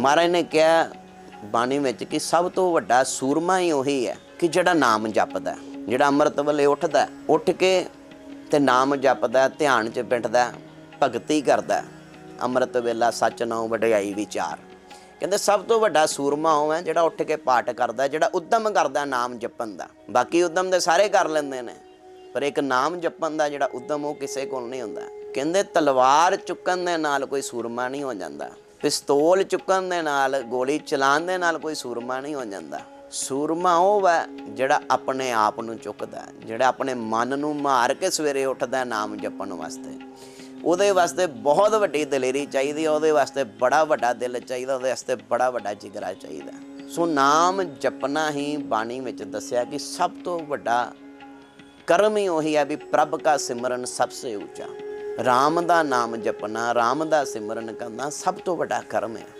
ਮਹਾਰਾਜ ਨੇ ਕਿਹਾ ਬਾਣੀ ਵਿੱਚ ਕਿ ਸਭ ਤੋਂ ਵੱਡਾ ਸੂਰਮਾ ਹੀ ਉਹੀ ਹੈ ਕਿ ਜਿਹੜਾ ਨਾਮ ਜਪਦਾ ਜਿਹੜਾ ਅੰਮ੍ਰਿਤ ਵੇਲੇ ਉੱਠਦਾ ਉੱਠ ਕੇ ਤੇ ਨਾਮ ਜਪਦਾ ਧਿਆਨ 'ਚ ਬਿਠਦਾ ਭਗਤੀ ਕਰਦਾ ਅੰਮ੍ਰਿਤ ਵੇਲਾ ਸੱਚ ਨਾਉ ਵਡਿਆਈ ਵਿਚਾਰ। ਕਹਿੰਦੇ ਸਭ ਤੋਂ ਵੱਡਾ ਸੂਰਮਾ ਉਹ ਹੈ ਜਿਹੜਾ ਉੱਠ ਕੇ ਪਾਠ ਕਰਦਾ ਜਿਹੜਾ ਉਦਮ ਕਰਦਾ ਨਾਮ ਜਪਣ ਦਾ। ਬਾਕੀ ਉਦਮ ਦੇ ਸਾਰੇ ਕਰ ਲੈਂਦੇ ਨੇ, ਪਰ ਇੱਕ ਨਾਮ ਜਪਣ ਦਾ ਜਿਹੜਾ ਉਦਮ ਉਹ ਕਿਸੇ ਕੋਲ ਨਹੀਂ ਹੁੰਦਾ। ਕਹਿੰਦੇ ਤਲਵਾਰ ਚੁੱਕਣ ਦੇ ਨਾਲ ਕੋਈ ਸੂਰਮਾ ਨਹੀਂ ਹੋ ਜਾਂਦਾ। ਪਿਸਤੌਲ ਚੁੱਕਣ ਦੇ ਨਾਲ, ਗੋਲੀ ਚਲਾਉਣ ਦੇ ਨਾਲ ਕੋਈ ਸੂਰਮਾ ਨਹੀਂ ਹੋ ਜਾਂਦਾ। ਸੂਰਮਾ ਉਹ ਹੈ ਜਿਹੜਾ ਆਪਣੇ ਆਪ ਨੂੰ ਚੁੱਕਦਾ, ਜਿਹੜਾ ਆਪਣੇ ਮਨ ਨੂੰ ਮਾਰ ਕੇ ਸਵੇਰੇ ਉੱਠਦਾ ਨਾਮ ਜਪਣ ਵਾਸਤੇ। ਉਹਦੇ ਵਾਸਤੇ ਬਹੁਤ ਵੱਡੀ ਦਲੇਰੀ ਚਾਹੀਦੀ ਹੈ, ਉਹਦੇ ਵਾਸਤੇ ਬੜਾ ਵੱਡਾ ਦਿਲ ਚਾਹੀਦਾ, ਉਹਦੇ ਵਾਸਤੇ ਬੜਾ ਵੱਡਾ ਜਿਗਰਾ ਚਾਹੀਦਾ। ਸੋ ਨਾਮ ਜਪਣਾ ਹੀ ਬਾਣੀ ਵਿੱਚ ਦੱਸਿਆ ਕਿ ਸਭ ਤੋਂ ਵੱਡਾ ਕਰਮ ਹੀ ਉਹੀ ਹੈ ਵੀ ਪ੍ਰਭ ਦਾ ਸਿਮਰਨ ਸਭ ਸੇ ਉੱਚਾ। ਰਾਮ ਦਾ ਨਾਮ ਜਪਣਾ ਰਾਮ ਦਾ ਸਿਮਰਨ ਕਰਨਾ ਸਭ ਤੋਂ ਵੱਡਾ ਕਰਮ ਹੈ।